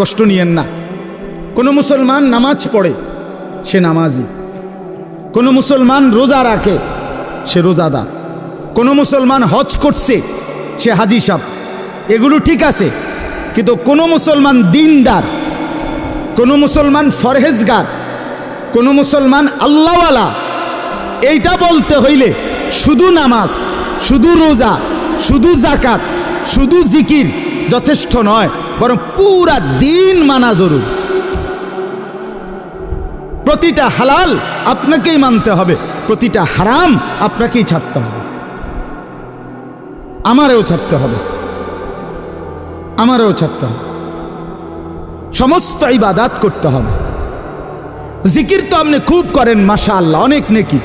কষ্ট নিয়েন না। কোনো মুসলমান নামাজ পড়ে, সে নামাজি। কোনো মুসলমান রোজা রাখে, সে রোজাদার। কোনো মুসলমান হজ করছে, সে হাজি সাহ এগুলো ঠিক আছে, কিন্তু কোনো মুসলমান দিনদার, কোনো মুসলমান ফরহেজগার, কোনো মুসলমান আল্লাহওয়ালা, এইটা বলতে হইলে শুধু নামাজ, শুধু রোজা, শুধু জাকাত শুধু জিকির যথেষ্ট নয়। বরং পুরা দিন মানা জরুর। প্রতিটা হালাল আপনাকেই মানতে হবে, প্রতিটা হারাম আপনাকেই ছাড়তে হবে। আমারও ছাড়তে হবে। আমারও ছাড়তে হবে। সমস্ত ইবাদাত করতে হবে। জিকির তো আপনি খুব করেন মাশা আল্লাহ অনেক নেকি।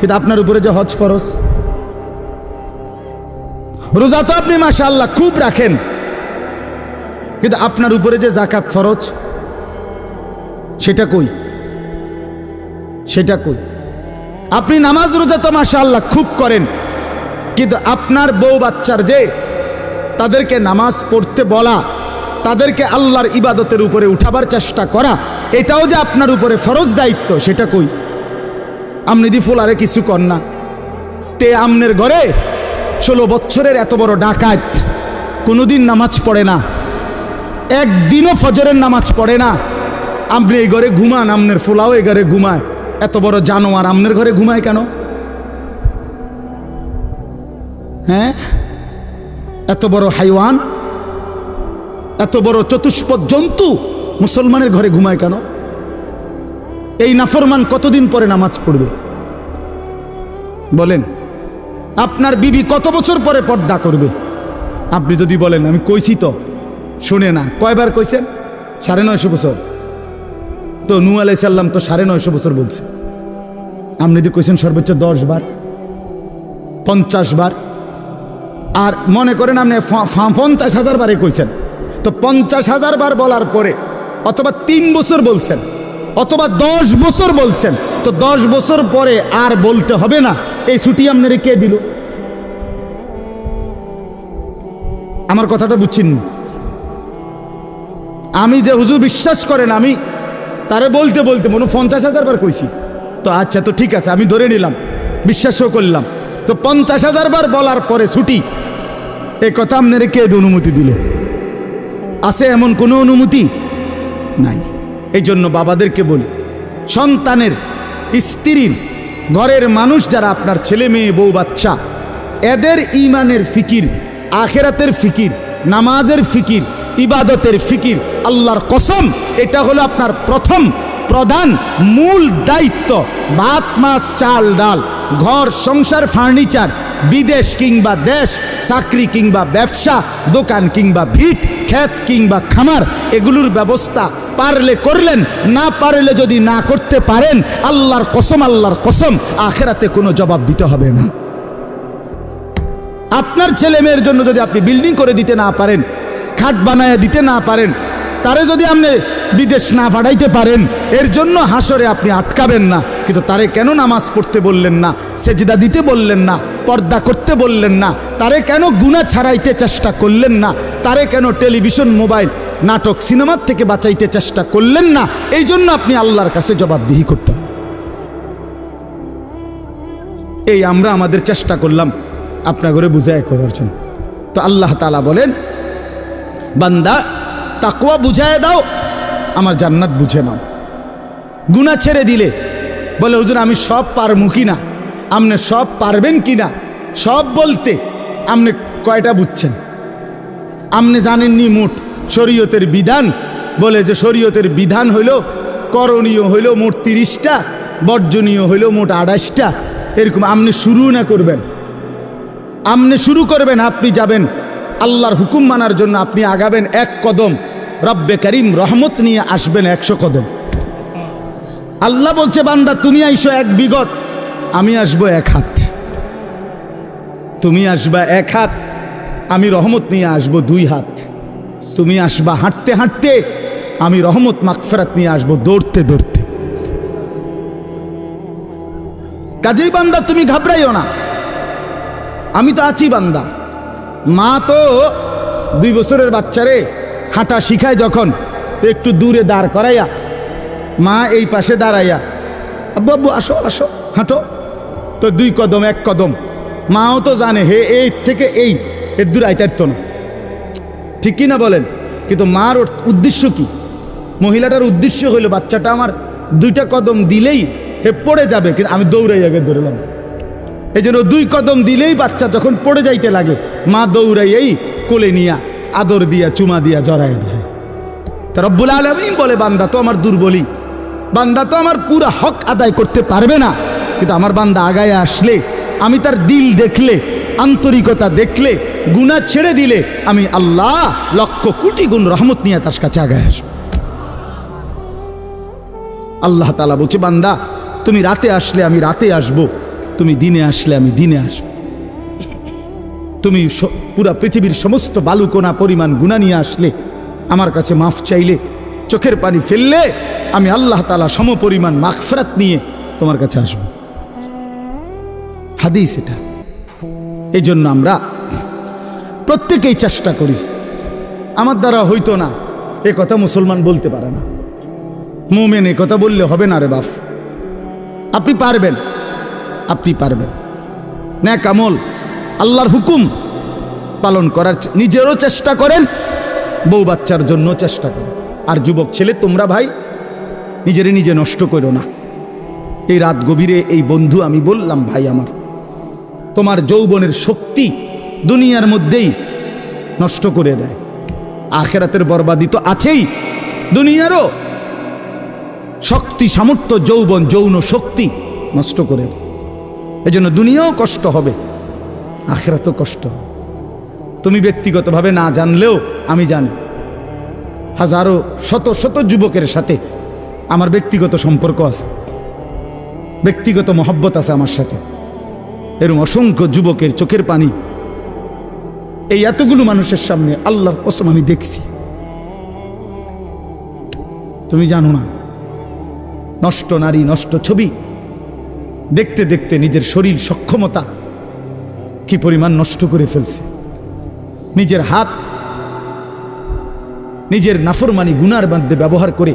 কিন্তু আপনার উপরে যে হজ ফরজ। রোজা তো আপনি মাশা আল্লাহ খুব রাখেন। কিন্তু আপনার উপরে যে জাকাত ফরজ, সেটা কই? সেটা কই? আপনি নামাজ রোজা তো মাশা আল্লাহ খুব করেন, কিন্তু আপনার বউ বাচ্চার যে তাদেরকে নামাজ পড়তে বলা, তাদেরকে আল্লাহর ইবাদতের উপরে উঠাবার চেষ্টা করা, এটাও যে আপনার উপরে ফরজ দায়িত্ব, সেটা কই? আমনি দি ফুলারে কিছু কর না, তে আমনের ঘরে ষোলো বছরের এত বড় ডাকাত কোনোদিন নামাজ পড়ে না। একদিনও ফজরের নামাজ পড়ে না। আপনি এই ঘরে ঘুমান, আমনের ফুলাও এই ঘরে ঘুমায়। এত বড় জানোয়ার আমনের ঘরে ঘুমায় কেন? হ্যাঁ? এত বড় হাইওয়ান, এত বড় চতুষ্পদ জন্তু মুসলমানের ঘরে ঘুমায় কেন? এই নাফরমান কতদিন পরে নামাজ পড়বে? বলেন, আপনার বিবি কত বছর পরে পর্দা করবে? আপনি যদি বলেন, আমি কইছি তো। শুনে না। কয়বার কইছেন? সাড়ে নয়শো বছর। তো নু আলাইসাল্লাম তো সাড়ে নয়শো বছর বলছে। আপনি যদি কইছেন সর্বোচ্চ দশ বার, পঞ্চাশ বার, আর মনে করেন আপনি পঞ্চাশ হাজার বারে কইছেন, তো পঞ্চাশ হাজার বার বলার পরে অথবা তিন বছর বলছেন, অথবা দশ বছর বলছেন, তো দশ বছর পরে আর বলতে হবে না। এই ছুটি আপনারে কে দিল? আমার কথাটা বুঝছেন না? আমি যে হুজুর বিশ্বাস করেন আমি, তারে বলতে বলতে মনে পঞ্চাশ হাজার বার কইছি। তো আচ্ছা তো ঠিক আছে, আমি ধরে নিলাম, বিশ্বাসও করলাম। তো পঞ্চাশ হাজার বার বলার পরে ছুটি এই কথা আপনারে কে অনুমতি দিল? আছে এমন কোনো অনুমতি? নাই। এই জন্য বাবাদেরকে বলি, সন্তানের, স্ত্রীর, ঘরের মানুষ যারা আপনার ছেলে মেয়ে, বউ, বাচ্চা, এদের ইমানের ফিকির, আখেরাতের ফিকির, নামাজের ফিকির, ইবাদতের ফিকির আল্লাহর কসম, এটা হলো আপনার প্রথম, প্রধান, মূল দায়িত্ব। ভাত, মাছ, চাল, ডাল, ঘর, সংসার, ফার্নিচার, বিদেশ কিংবা দেশ, চাকরি কিংবা ব্যবসা, দোকান কিংবা ভিট, ক্ষেত কিংবা খামার, এগুলোর ব্যবস্থা পারলে করলেন, না পারলে যদি না করতে পারেন, আল্লাহর কসম আল্লাহর কসম, আখেরাতে কোনো জবাব দিতে হবে না। আপনার ছেলে মেয়ের জন্য যদি আপনি বিল্ডিং করে দিতে না পারেন, খাট বানায় দিতে না পারেন তারে যদি আপনি বিদেশ না পাঠাইতে পারেন, এর জন্য হাসরে আপনি আটকাবেন না। কিন্তু তারে কেন নামাজ পড়তে বললেন না, সেজিদা দিতে বললেন না, পর্দা করতে বললেন না, তারে কেন গুণা ছাড়াইতে চেষ্টা করলেন না, তারে কেন টেলিভিশন, মোবাইল, নাটক সিনেমার থেকে বাঁচাইতে চেষ্টা করলেন না, এই জন্য আপনি আল্লাহর কাছে জবাবদিহি করতে এই আমরা আমাদের চেষ্টা করলাম আপনার ঘরে বুঝায় করার জন্য। তো আল্লাহ তালা বলেন, বান্দা তাকুয়া বুঝায় দাও, আমার জান্নাত বুঝে নাও। গুণা ছেড়ে দিলে, বলে, হুজুর, আমি সব পারমু কি না? আপনি সব পারবেন কি না? সব বলতে আপনি কয়টা বুঝছেন? আপনি জানেননি মোট শরীয়তের বিধান, বলে যে শরীয়তের বিধান হইল করণীয় হইল মোট তিরিশটা, বর্জনীয় হইল মোট আড়াইশটা। এরকম আপনি শুরু না করবেন? আপনি শুরু করবেন, আপনি যাবেন। আল্লাহর হুকুম মানার জন্য আপনি আগাবেন এক কদম। রব্বে করিম রহমত নিয়ে আসবেন একশো কদম। আল্লাহ বলছে, বান্দা, তুমি আইসো এক বিগত, আমি আসব এক হাত। তুমি আসবা এক হাত, আমি রহমত নিয়ে আসব দুই হাত। তুমি আসবা হাঁটতে হাঁটতে, আমি রহমত মাকফেরাত নিয়ে আসব দৌড়তে দৌড়তে। কাজেই বান্দা, তুমি ঘাবড়াইও না। আমি তো আছি বান্দা। মা তো দুই বছরের বাচ্চারে হাঁটা শিখায় যখন, তো একটু দূরে দাঁড় করাইয়া, মা এই পাশে দাঁড়াইয়া, আব্বু আসো আসো, হাঁটো। তো দুই কদম, এক কদম। মাও তো জানে, হে, এই থেকে এই, এর দূর আইতারতো না। ঠিক কি না বলেন? কিন্তু মার উদ্দেশ্য কি? মহিলাটার উদ্দেশ্য হইল, বাচ্চাটা আমার দুইটা কদম দিলেই হে পড়ে যাবে, কিন্তু আমি দৌড়াই আগে ধরলাম। এই জন্য দুই কদম দিলেই বাচ্চা যখন পড়ে যাইতে লাগে, মা দৌড়াইয়েই কোলে নিয়া আদর দিয়া, চুমা দিয়া জড়াই ধরে। তা রব্বুল আলমিন বলে, বান্দা তো আমার দুর্বলী। বান্দা তো আমার পুরো হক আদায় করতে পারবে না। কিন্তু আমার বান্দা আগায় আসলে, আমি তার দিল দেখলে, আন্তরিকতা দেখলে গুণা ছেড়ে দিলে, আমি আল্লাহ লক্ষ কোটি গুণ রহমত নিয়ে তার কাছে আগায় আসব। আল্লাহ তালা বলছে, বান্দা, তুমি রাতে আসলে আমি রাতে আসব, তুমি দিনে আসলে আমি দিনে আসব। তুমি পুরা পৃথিবীর সমস্ত বালুকোনা পরিমাণ গুণা নিয়ে আসলে, আমার কাছে মাফ চাইলে, চোখের পানি ফেললে, আমি আল্লাহ তালা সম পরিমাণ মাগফরাত নিয়ে তোমার কাছে আসব। হাদিস এটা। এই জন্য আমরা প্রত্যেকেই চেষ্টা করি। আমার দ্বারা হইতো না, এ কথা মুসলমান বলতে পারে না। মোমেন এ কথা বললে হবে না রে বাপ। আপনি পারবেন আপনি পারবেন। না কামল আল্লাহর হুকুম পালন করার নিজেরও চেষ্টা করেন, বউ বাচ্চার জন্য চেষ্টা করেন। আর যুবক ছেলে, তোমরা ভাই, নিজেরে নিজে নষ্ট করো না। এই রাত গভীরে এই বন্ধু আমি বললাম, ভাই আমার, তোমার যৌবনের শক্তি দুনিয়ার মধ্যেই নষ্ট করে দেয়। আখেরাতের বরবাদি তো আছেই দুনিয়ারও। শক্তি, সামর্থ্য, যৌবন, যৌন শক্তি নষ্ট করে দেয়। এই জন্য দুনিয়াও কষ্ট হবে, আখেরাতও কষ্ট হবে। তুমি ব্যক্তিগতভাবে না জানলেও আমি জানি। হাজারো, শত শত যুবকের সাথে আমার ব্যক্তিগত সম্পর্ক আছে। ব্যক্তিগত মহব্বত আছে আমার সাথে। এরকম অসংখ্য যুবকের চোখের পানি এই এতগুলো মানুষের সামনে আল্লাহর কসম আমি দেখছি। তুমি জানো না, নষ্ট নারী, নষ্ট ছবি, দেখতে দেখতে নিজের শরীর সক্ষমতা কি পরিমাণ নষ্ট করে ফেলছে? নিজের হাত, নিজের নাফরমানি গুনার মধ্যে ব্যবহার করে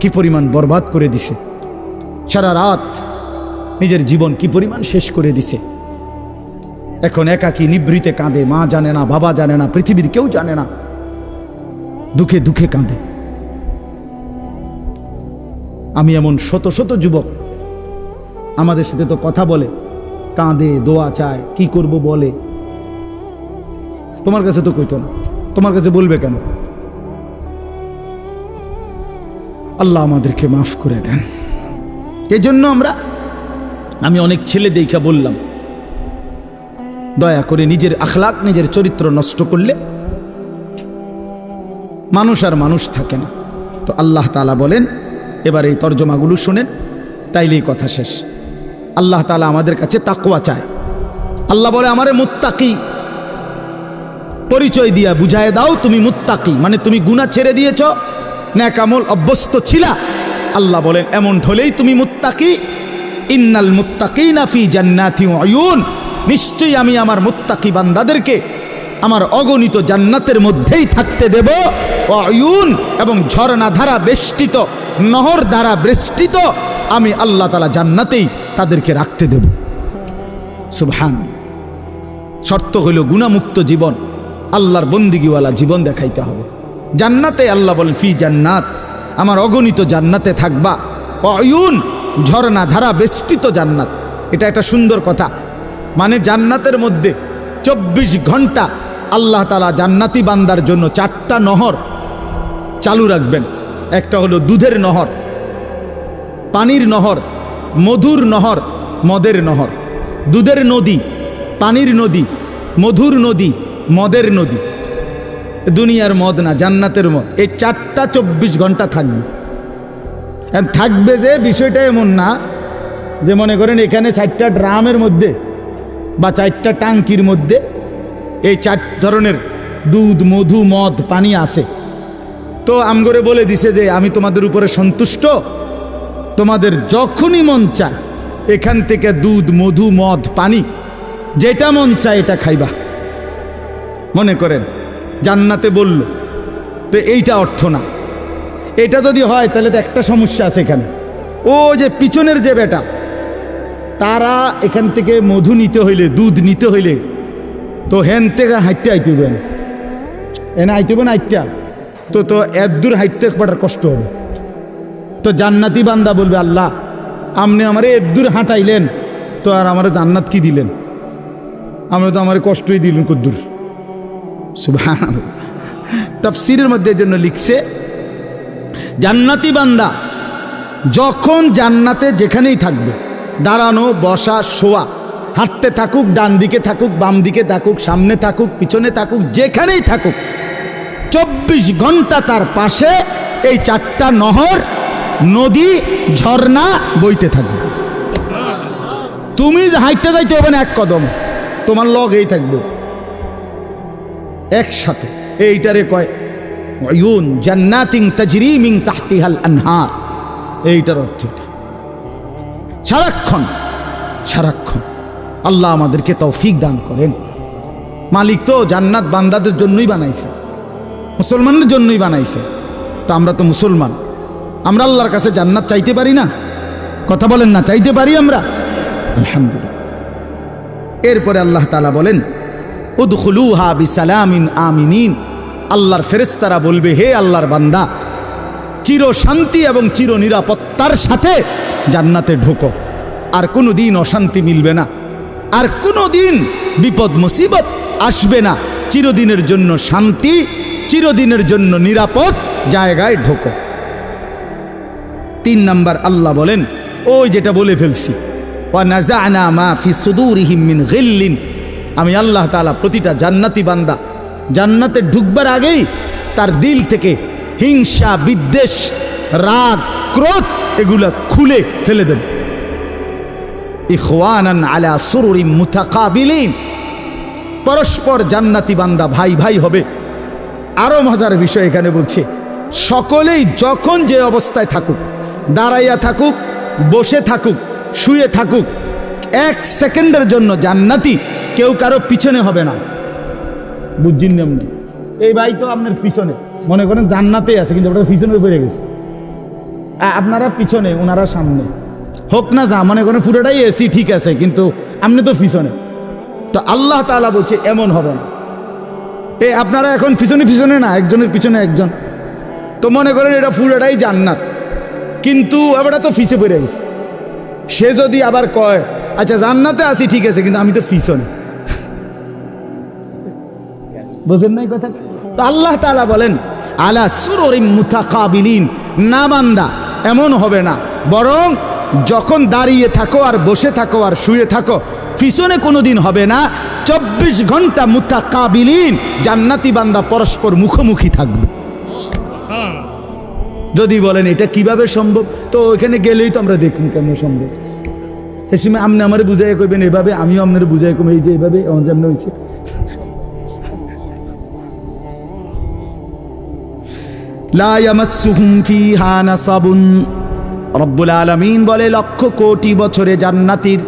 কি পরিমাণ বরবাদ করে দিছে? সারা রাত নিজের জীবন কি পরিমাণ শেষ করে দিছে? এখন একাকি নিবৃতে কাঁদে, মা জানে না, বাবা জানে না, পৃথিবীর কেউ জানে না। দুঃখে দুঃখে কাঁদে। আমি এমন শত শত যুবক, আমাদের সাথে তো কথা বলে, কাঁদে, দোয়া চায়, কি করব বলে। তোমার কাছে তো কইতো না। তোমার কাছে বলবে কেন? আল্লাহ আমাদেরকে মাফ করে দেন। এই জন্য আমরা, আমি অনেক ছেলে দেখা বললাম, দয়া করে নিজের আখলাক, নিজের চরিত্র নষ্ট করলে মানুষ আর মানুষ থাকে না। তো আল্লাহ তালা বলেন, এবার এই তর্জমাগুলো শুনেন, তাইলেই কথা শেষ। আল্লাহ তালা আমাদের কাছে তাকুয়া চায়। আল্লাহ বলে, আমারে মুত্তাকি পরিচয় দিয়া বুঝায় দাও, তুমি মুত্তাকি। মানে তুমি গুণা ছেড়ে দিয়েছ, ন্যাকামল অভ্যস্ত ছিলা। আল্লাহ বলেন, এমন হলেই তুমি মুত্তাকি। ইন্নাল মুত্তাকি নাফি জান্নাতি অয়ুন নিশ্চয়ই আমি আমার মুত্তাকি বান্দাদেরকে আমার অগণিত জান্নাতের মধ্যেই থাকতে দেব। অয়ুন এবং ঝর্ণা ধারা বেষ্টিত নহর দ্বারা বেষ্টিত, আমি আল্লাহ তালা জান্নাতেই তাদেরকে রাখতে দেব। সুবহান শর্ত হইল গুণামুক্ত জীবন। আল্লাহর বন্দিগিওয়ালা জীবন দেখাইতে হবে। জান্নাতে আল্লাহ বলেন, ফি জান্নাত, আমার অগণিত জান্নাতে থাকবা। অয়ুন, ঝর্ণা ধারা বেষ্টিত জান্নাত। এটা একটা সুন্দর কথা। মানে জান্নাতের মধ্যে চব্বিশ ঘণ্টা আল্লাহ তালা জান্নাতি বান্দার জন্য চারটা নহর চালু রাখবেন। একটা হলো দুধের নহর, পানির নহর, মধুর নহর, মদের নহর। দুধের নদী, পানির নদী, মধুর নদী মদের নদী। দুনিয়ার মদ না, জান্নাতের মদ। এই চারটা চব্বিশ ঘণ্টা থাকবে। থাকবে যে, বিষয়টা এমন না যে, মনে করেন এখানে চারটা ড্রামের মধ্যে বা চারটা টাঙ্কির মধ্যে এই চার ধরনের দুধ, মধু, মদ, পানি আছে। তো আমগরে বলে দিছে যে, আমি তোমাদের উপরে সন্তুষ্ট। তোমাদের যখনই মন চায়, এখান থেকে দুধ, মধু, মদ, পানি, যেটা মন চায় এটা খাইবা। করেন, জান্নাতে বলল, তো এইটা অর্থ না। এটা যদি হয়, তাহলে তো একটা সমস্যা আছে এখানে। ও যে পিছনের যে বেটা, তারা এখান থেকে মধু নিতে হইলে, দুধ নিতে হইলে, তো হেন থেকে হাইটে আইতে হইবে। এনে আইতে হবে না হাইটটা? তো তো এত দূর হাইটতে একবার কষ্ট হবে। তো জান্নাতি বান্দা বলবে, আল্লাহ আপনি আমার এত দূর হাঁটাইলেন, তো আর আমার জান্নাত কি দিলেন? আমরা তো আমার কষ্টই দিলেন কদ্দূর। সুবহান তাফসিরের মধ্যে জন্য লিখছে, জান্নাতি বান্দা যখন জান্নাতে যেখানেই থাকবে, দাঁড়ানো, বসা, শোয়া, হাঁটতে থাকুক, ডান দিকে থাকুক, বাম দিকে থাকুক, সামনে থাকুক, পিছনে থাকুক, যেখানেই থাকুক, চব্বিশ ঘণ্টা তার পাশে এই চারটা নহর, নদী, ঝর্ণা বইতে থাকবে। তুমি হাইটটা যাইতে হবে না, এক কদম, তোমার লগ এই থাকবে। একসাথে। এইটারে কয় অয়ুন জান্নাতিং তাজরিমিং তাহতিহাল আনহার। এইটার অর্থ এটা। সারাক্ষণ সারাক্ষণ আল্লাহ আমাদেরকে তৌফিক দান করেন। মালিক তো জান্নাত বান্দাদের জন্যই বানাইছে মুসলমানের জন্যই বানাইছে। তা আমরা তো মুসলমান, আমরা আল্লাহর কাছে জান্নাত চাইতে পারি না? কথা বলেন না, চাইতে পারি আমরা? আলহামদুলিল্লাহ। এরপরে আল্লাহ তালা বলেন উদখুলুহা বিসালামিন আমিনিন। আল্লাহর ফেরেস্তারা বলবে, হে আল্লাহর বান্দা, চির শান্তি এবং চির নিরাপত্তার সাথে জান্নাতে ঢোকো। আর কোনো দিন অশান্তি মিলবে না। আর কোনো দিন বিপদ, মুসিবত আসবে না। চিরদিনের জন্য শান্তি, চিরদিনের জন্য নিরাপদ জায়গায় ঢোকো। তিন নাম্বার আল্লাহ বলেন, ওই যেটা বলে ফেলছি ওয়ানাজানা মা ফি মিন গিল্লিন। আমি আল্লাহ তাআলা প্রতিটা জান্নাতি বান্দা। জান্নাতে ঢুকবার আগেই তার দিল থেকে হিংসা, বিদ্বেষ, রাগ, ক্রোধ এগুলা খুলে ফেলে দেব। ইখওয়ানান আলা সুরুরিম মুতাকাবিলিন। পরস্পর জান্নাতি বান্দা ভাই ভাই হবে। আরও মজার বিষয় এখানে বলছে, সকলেই যখন যে অবস্থায় থাকুক, দাঁড়াইয়া থাকুক, বসে থাকুক, শুয়ে থাকুক, এক সেকেন্ডের জন্য জান্নাতি কেউ কারও পিছনে হবে না। বুঝছেন না আপনি? এই ভাই তো আপনার পিছনে। মনে করেন জান্নাতে আছে, কিন্তু ওটা পিছনে পড়ে গেছে। আপনারা পিছনে ওনারা সামনে। হোক না যা, মনে করেন পুরোটাই এসি ঠিক আছে, কিন্তু আপনি তো পিছনে। তো আল্লাহ তাআলা বলছে, এমন হবে না। এ, আপনারা এখন পিছনে পিছনে না, একজনের পিছনে একজন। তো মনে করেন এটা পুরোটাই জান্নাত। কিন্তু এবারটা তো ফিসে পড়ে গেছে। সে যদি আবার কয় আচ্ছা জান্নাতে আছি, ঠিক আছে, কিন্তু আমি তো পিছনে। বোঝেন নাই কথা? তো আল্লাহ তাআলা বলেন, আলা সুররিম মুতাকাবিলিন না বান্দা, এমন হবে না। বরং যখন দাঁড়িয়ে থাকো আর বসে থাকো আর শুয়ে থাকো, পিছনে কোনো দিন হবে না। চব্বিশ ঘণ্টা মুতাকাবিলিন, জান্নাতি বান্দা পরস্পর মুখোমুখি থাকবে। যদি বলেন, এটা কীভাবে সম্ভব? তো ওইখানে গেলেই তো আমরা দেখুন কেমন সম্ভব। সে সময় আপনি আমার বুঝাই কইবেন, এভাবে আমিও আপনার বুঝাই কম এই যে এভাবে যেমন হয়েছে রব্বুল আলামিন বলে, লক্ষ কোটি বছরে জান্নাতির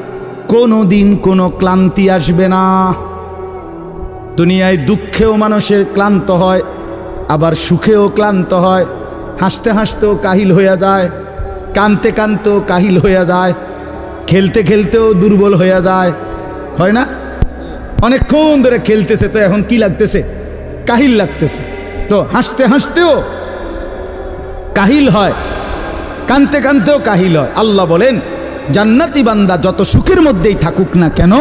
কোনো দিন কোনো ক্লান্তি আসবে না। দুনিয়ায় দুঃখেও মানুষের ক্লান্ত হয়, আবার সুখেও ক্লান্ত হয়। হাসতে হাসতেও কাহিল হইয়া যায়, কানতে কানতেও কাহিল হইয়া যায়, খেলতে খেলতেও দুর্বল হইয়া যায়। হয় না? অনেকক্ষণ ধরে খেলতেছে তো, এখন কি লাগতেছে? কাহিল লাগতেছে। তো হাসতে হাসতেও কাহিল হয়। কানতে কানতেও কাহিল হয়। আল্লাহ বলেন, জান্নাতি বান্দা যত সুখের মধ্যেই থাকুক না কেন,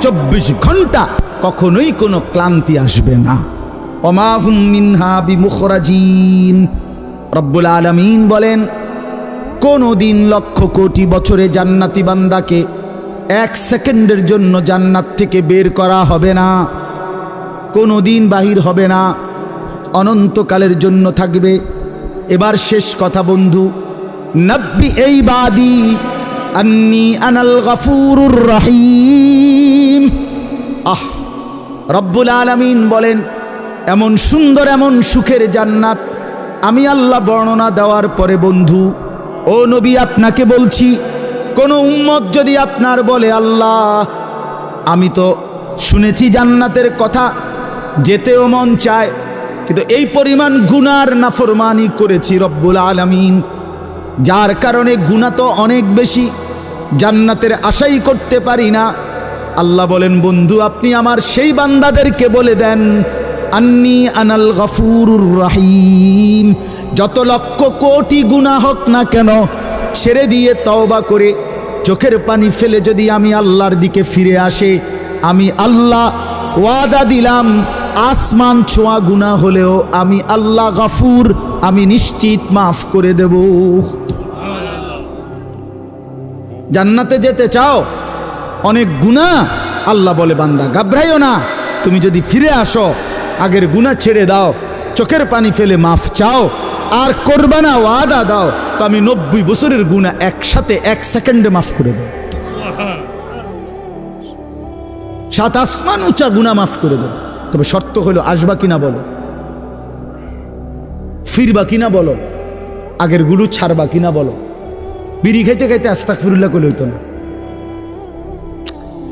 চব্বিশ ঘণ্টা কখনোই কোনো ক্লান্তি আসবে না। অমাহুম বিমুখরাজিন। রব্বুল আলমিন বলেন কোনো দিন লক্ষ কোটি বছরে জান্নাতি বান্দাকে এক সেকেন্ডের জন্য জান্নাত থেকে বের করা হবে না। কোনো দিন বাহির হবে না। অনন্তকালের জন্য থাকবে। এবার শেষ কথা বন্ধু। নব্বি এই বাদি, আন্নি আনাল গফুরুর রহিম। আহ, রব্বুল আলামিন বলেন, এমন সুন্দর এমন সুখের জান্নাত আমি আল্লাহ বর্ণনা দেওয়ার পরে বন্ধু, ও নবী আপনাকে বলছি, কোন উম্মত যদি আপনার বলে, আল্লাহ, আমি তো শুনেছি জান্নাতের কথা, যেতেও মন চায় কিন্তু এই পরিমাণ গুনার নাফরমানি করেছি রব্বুল আলামিন। যার কারণে গুণা তো অনেক বেশি, জান্নাতের আশাই করতে পারি না। আল্লাহ বলেন, বন্ধু, আপনি আমার সেই বান্দাদেরকে বলে দেন, আন্নি আনাল গফুরুর রাহিম। যত লক্ষ কোটি গুণা হোক না কেন, ছেড়ে দিয়ে তওবা করে চোখের পানি ফেলে যদি আমি আল্লাহর দিকে ফিরে আসে, আমি আল্লাহ ওয়াদা দিলাম আসমান ছোঁয়া গুণা হলেও আমি আল্লাহ গাফুর, আমি নিশ্চিত মাফ করে দেব। জান্নাতে যেতে চাও, অনেক গুণা আল্লাহ বলে, বান্দা গাবড়াইও না। তুমি যদি ফিরে আসো, আগের গুণা ছেড়ে দাও, চোখের পানি ফেলে মাফ চাও, আর করবা না ওয়াদা দাও, তো আমি নব্বই বছরের গুণা একসাথে এক সেকেন্ডে মাফ করে দেব। সাত আসমান উঁচা গুণা মাফ করে দেব। তবে শর্ত হলো আসবা কিনা বলো? ফিরবা কিনা বলো? আগের গুরু ছাড়বা কিনা বলো? বিড়ি খাইতে খাইতে আস্তাক ফিরুল্লাহ করলে হইতো না।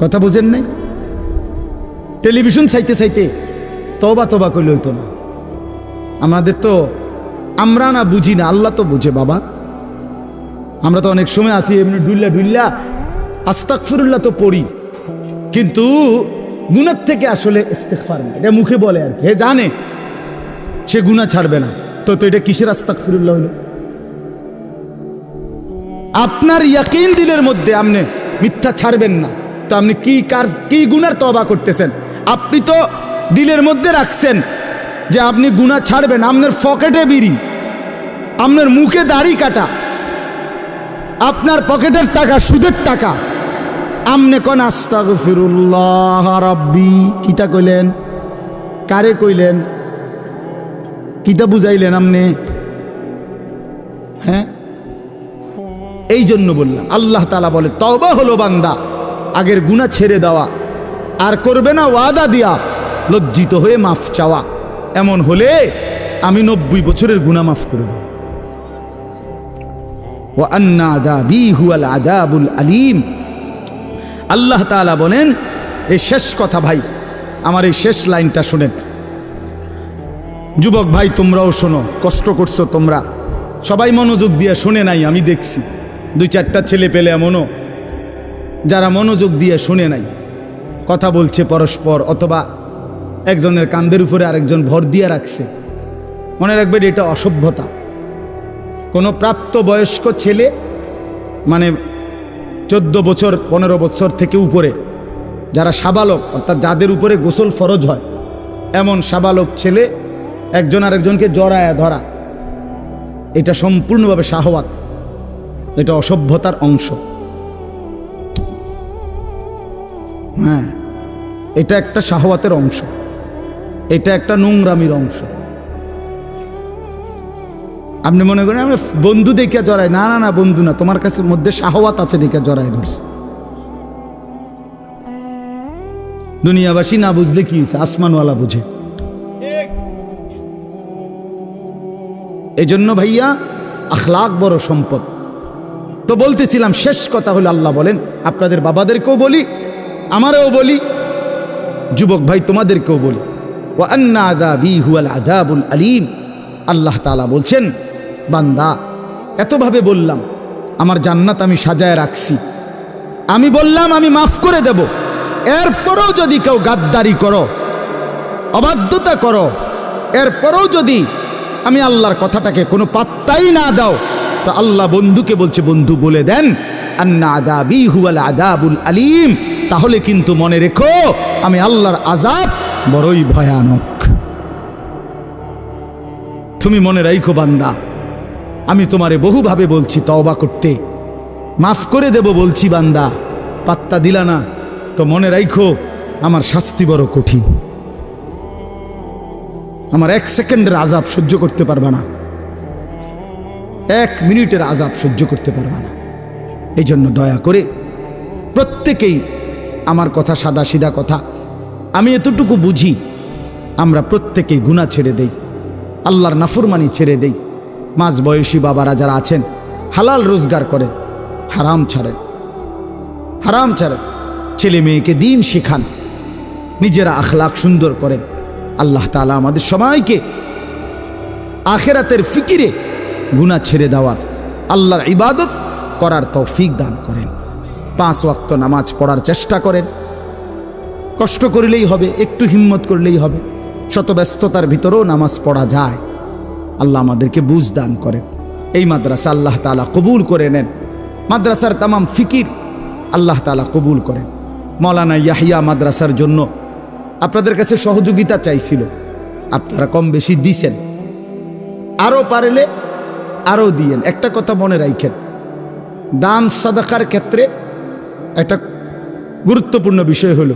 কথা বুঝেন নাই? টেলিভিশন চাইতে চাইতে তবা তবা করলে হইতো না। আমাদের তো, আমরা না বুঝি না, আল্লাহ তো বুঝে বাবা। আমরা তো অনেক সময় আছি, এমনি ডুল্লা ডুল্লা আস্তাক ফিরুল্লাহ তো পড়ি। কিন্তু গুণার থেকে আসলে ইস্তেকফার না এটা মুখে বলে আর কি। হে জানে, সে গুণা ছাড়বে না। তো তো এটা কিসের আস্তাক ফিরুল্লাহ হলো? আপনার ইয়াকিন দিলের মধ্যে আপনি মিথ্যা ছাড়বেন না। তো আপনি কি কার, কি গুনার তবা করতেছেন? আপনি তো দিলের মধ্যে রাখছেন যে আপনি গুণা ছাড়বেন আপনার পকেটে বিড়ি, আপনার মুখে দাড়ি কাটা, আপনার পকেটের টাকা, সুদের টাকা আমনে কোন আস্তাগ ফিরুল্লাহ রব্বি? কিতা কইলেন? কারে কইলেন? কিতা বুঝাইলেন আমনে? হ্যাঁ? এই জন্য বললাম, আল্লাহ তালা বলে তবা হলো বান্দা, আগের গুণা ছেড়ে দেওয়া, আর করবে না ওয়াদা দিয়া, লজ্জিত হয়ে মাফ চাওয়া। এমন হলে আমি নব্বই বছরের গুণা মাফ করে দেব। ও আন্না আদাবি হুয়াল আদাবুল আলিম। আল্লাহ তাআলা বলেন, এই শেষ কথা ভাই, আমার এই শেষ লাইনটা শুনেন। যুবক ভাই, তোমরাও শোনো, কষ্ট করছ তোমরা। সবাই মনোযোগ দিয়ে শুনে নাই, আমি দেখছি। দুই চারটা ছেলে পেলে এমনও, যারা মনোযোগ দিয়ে শুনে নাই। কথা বলছে পরস্পর, অথবা একজনের কান্দের উপরে আরেকজন ভর দিয়ে রাখছে। মনে রাখবেন, এটা অসভ্যতা। কোনো প্রাপ্ত বয়স্ক ছেলে মানে চোদ্দ বছর, পনেরো বছর থেকে উপরে। যারা সাবালক, অর্থাৎ যাদের উপরে গোসল ফরজ হয়, এমন সাবালক ছেলে একজন আরেকজনকে জড়ায়া ধরা, এটা সম্পূর্ণভাবে শাহওয়াত, এটা অসভ্যতার অংশ। হ্যাঁ এটা একটা শাহওয়াতের অংশ, এটা একটা নোংরামির অংশ। আপনি মনে করেন, আমরা বন্ধু দেখে জড়াই। না না না, বন্ধু না, তোমার কাছে মধ্যে শাহওয়াত আছে দেখে জড়াই ধরছে। দুনিয়াবাসী না বুঝলে কি হয়েছে? আসমানওয়ালা বুঝে। এজন্য ভাইয়া, আখলাক বড় সম্পদ। তো বলতেছিলাম, শেষ কথা হলো আল্লাহ বলেন, আপনাদের বাবাদেরকেও বলি, আমারও বলি, যুবক ভাই তোমাদেরকেও বলি। ও আন্না আদাবি হুয়াল আদাবুল আলিম। আল্লাহ তালা বলছেন বান্দা, এতভাবে বললাম, আমার জান্নাত আমি সাজায় রাখছি। আমি বললাম, আমি মাফ করে দেব। এরপরও যদি কেউ গাদ্দারি করো, অবাধ্যতা করো, এরপরও যদি আমি আল্লাহর কথাটাকে কোনো পাত্তাই না দাও, তো আল্লাহ বন্ধুকে বলছে, বন্ধু, বলে দেন, আন্না আদাবি হুয়াল আদাবুল আলিম। তাহলে কিন্তু মনে রেখো, আমি আল্লাহর আজাব বড়ই ভয়ানক। তুমি মনে রাইখো বান্দা আমি তোমারে বহুভাবে বলছি, তওবা করতে। মাফ করে দেব বলছি, বান্দা। পাত্তা দিলা না। তো মনে রাইখো, আমার শাস্তি বড় কঠিন। আমার এক সেকেন্ডের আজাব সহ্য করতে পারবা না। এক মিনিটের আজাব সহ্য করতে পারবা না। এই জন্য দয়া করে প্রত্যেকেই আমার কথা সাদা সিধা কথা, আমি এতটুকু বুঝি, আমরা প্রত্যেকেই গুণা ছেড়ে দেই, আল্লাহর নাফরমানি ছেড়ে দেই। মাঝ বয়সী বাবারা যারা আছেন, হালাল রোজগার করেন হারাম ছাড়েন। হারাম ছাড়েন। ছেলে মেয়েকে দিন শেখান, নিজেরা আখলাখ সুন্দর করেন। আল্লাহ তালা আমাদের সবাইকে আখেরাতের ফিকিরে গুণা ছেড়ে দেওয়ার, আল্লাহর ইবাদত করার তৌফিক দান করেন। পাঁচ ওয়াক্ত নামাজ পড়ার চেষ্টা করেন। কষ্ট করলেই হবে, একটু হিম্মত করলেই হবে। শত ব্যস্ততার ভিতরেও নামাজ পড়া যায়। আল্লাহ আমাদেরকে বুঝ দান করেন। এই মাদ্রাসা আল্লাহ তালা কবুল করে নেন। মাদ্রাসার তামাম ফিকির আল্লাহ তালা কবুল করেন। মৌলানা ইয়াহিয়া মাদ্রাসার জন্য আপনাদের কাছে সহযোগিতা চাইছিল। আপনারা কম বেশি দিছেন। আরও পারলে আরও দিয়েন। একটা কথা মনে রাখেন। দান সাদাকার ক্ষেত্রে একটা গুরুত্বপূর্ণ বিষয় হলো,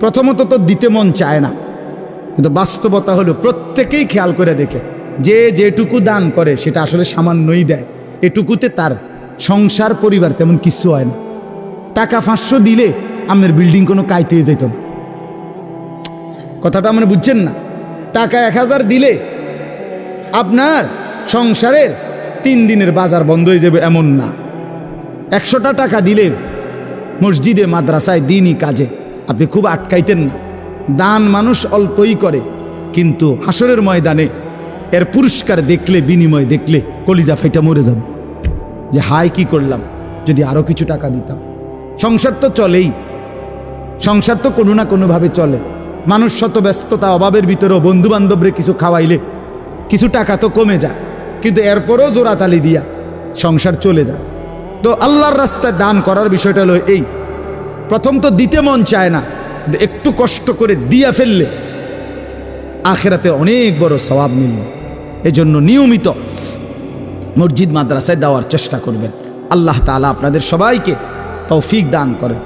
প্রথমত তো দিতে মন চায় না। কিন্তু বাস্তবতা হলো প্রত্যেকেই খেয়াল করে দেখে। যে যেটুকু দান করে, সেটা আসলে সামান্যই দেয়। এটুকুতে তার সংসার, পরিবার তেমন কিছু হয় না। টাকা পাঁচশো দিলে আপনার বিল্ডিং কোনো কাইতে যেত না। কথাটা মানে বুঝছেন না? টাকা এক হাজার দিলে আপনার সংসারের তিন দিনের বাজার বন্ধ হয়ে যাবে এমন না। একশোটা টাকা দিলে মসজিদে, মাদ্রাসায় দিনই কাজে। আপনি খুব আটকাইতেন না। দান মানুষ অল্পই করে, কিন্তু হাসরের ময়দানে এর পুরস্কার দেখলে, বিনিময় দেখলে কলিজা ফাইটা মরে যাব। যে হাই কি করলাম? যদি আরও কিছু টাকা দিতাম। সংসার তো চলেই। সংসার তো কোনো না কোনোভাবে চলে। মানুষ শত ব্যস্ততা, অভাবের ভিতরেও বন্ধু বান্ধবরে কিছু খাওয়াইলে কিছু টাকা তো কমে যায়। কিন্তু এরপরও জোরাতালি দিয়া সংসার চলে যায়। তো আল্লাহর রাস্তায় দান করার বিষয়টা হলো এই। প্রথম তো দিতে মন চায় না একটু কষ্ট করে দিয়া ফেললে আখেরাতে অনেক বড় স্বভাব মিলবে। এজন্য নিয়মিত মসজিদ মাদ্রাসায় দেওয়ার চেষ্টা করবেন। আল্লাহ তালা আপনাদের সবাইকে তৌফিক দান করেন।